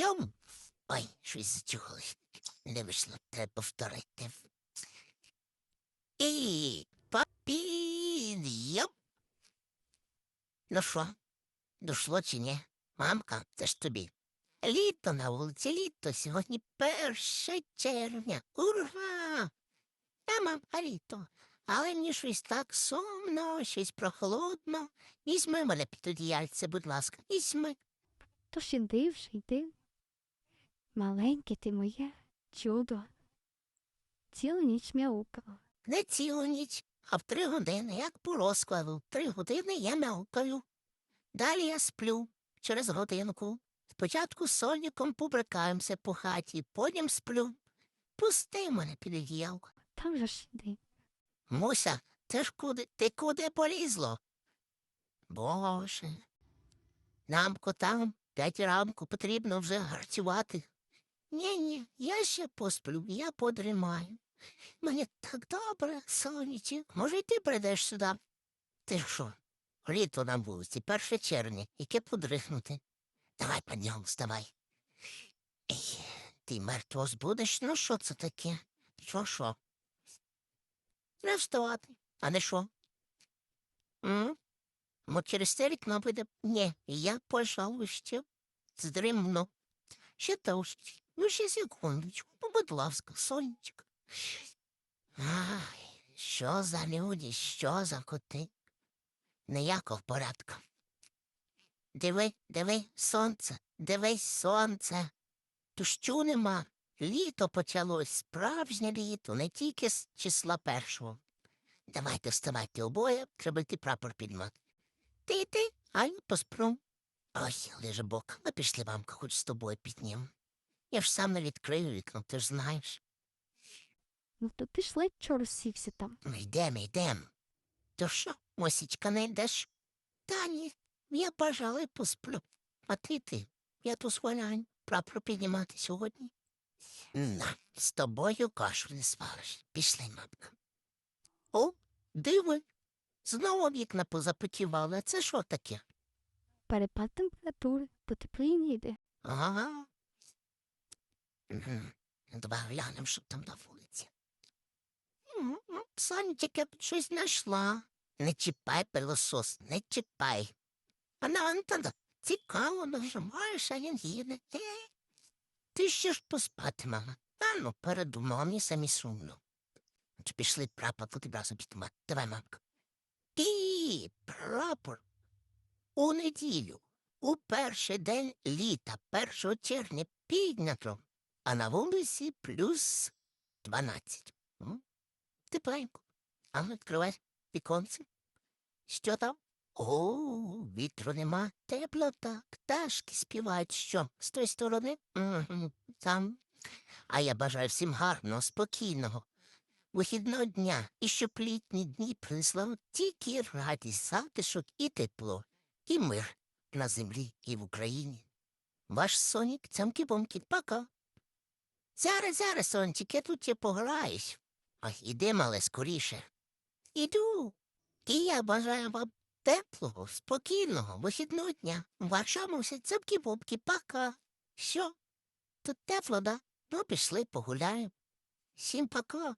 Йом. Ой, щось зачухалось. Не вийшло, треба повторити. І папін, йом. Ну що, дошло чи ні? Мамка, це ж тобі. Літо на вулиці, літо, сьогодні перше червня. Ура! Мам, а літо. Але мені щось так сумно, щось прохолодно. Візьми мене під одіяльце, будь ласка, візьми. Тож іди вже йди. Маленьке ти моє чудо. Цілу ніч мяукала. Не цілу ніч, а в три години, як по розкладу. В три години я мявкаю. Далі я сплю через годинку. Спочатку з соніком побрикаємося по хаті, потім сплю. Пусти мене під одіялко. Там же ж іди. Муся, ти ж куди, ти куди полізло? Боже. Нам котам п'ять ранку потрібно вже гарцювати. Ні, ні, я ще посплю, я подрімаю. Мені так добре, сонечок. Може, й ти прийдеш сюди? Ти що? Літо на вулиці, перше червня, яке подрихнути. Давай, підйом, вставай. Ей, ти мертво збудеш? Ну що це таке? Що, що? Не вставати. А не що? М? Мо через це вікно буде. Ні, я, пожалуй, ще здрімну. Ще товщі. Ну, ще секундочку, будь ласка, сонечко. Ай, що за люди, що за коти? Ніякого порядку. Диви, диви, сонце, дивись, сонце. Дощу нема. Літо почалось, справжнє літо, не тільки з числа першого. Давайте вставайте обоє, треба йти прапор підмати. Ти ти, а я поспру. Ой, лиже бок, ми пішли, мамка, хоч з тобою піднім. Я ж сам не відкрию вікно, ти ж знаєш. Ну то ти ж ледь чого розсівся там. Ну, йдем, йдем. То що, мосічка, не йдеш? Та ні, я, пожалуй, посплю. А ти ти, я тут схваляю прапор піднімати сьогодні. На, з тобою кашу не свариш. Пішли, мамка. О, диви. Знову вікна позапотівали. А це що таке? Перепад температури, потепління йде. Ага. Давай глянемо, що там на вулиці. Ну, Сонечка щось знайшла. Не чіпай, пилосос, не чіпай. Вона Антона, цікаво нажимаєш, а він їде. Е, Ти ще ж поспати, мама. А ну, передумала, мені самі сумно. От Пішли прапор, тут одразу підтримати. Давай, мамка. І прапор. У неділю, у перший день літа, 1 червня, піднято, а на вулиці плюс 12. М? Тепленько. А ну, відкривай віконце. Що там? О, вітру нема. Тепло так. Пташки співають. Що? З тої сторони? Там. А я бажаю всім гарного, спокійного, вихідного дня, і щоб літні дні принесли тільки радість, затишок і тепло, і мир на землі і в Україні. Ваш сонік цямки-бомки, пока. Зараз, зараз, сончик, я тут тебе пограюсь. Ой, іди, мале, скоріше. Іду. І я бажаю вам теплого, спокійного, вихідного дня. Вашому все цямки-бомки, пока. Що? Тут тепло, да? Ну, пішли, погуляємо. Всім пока.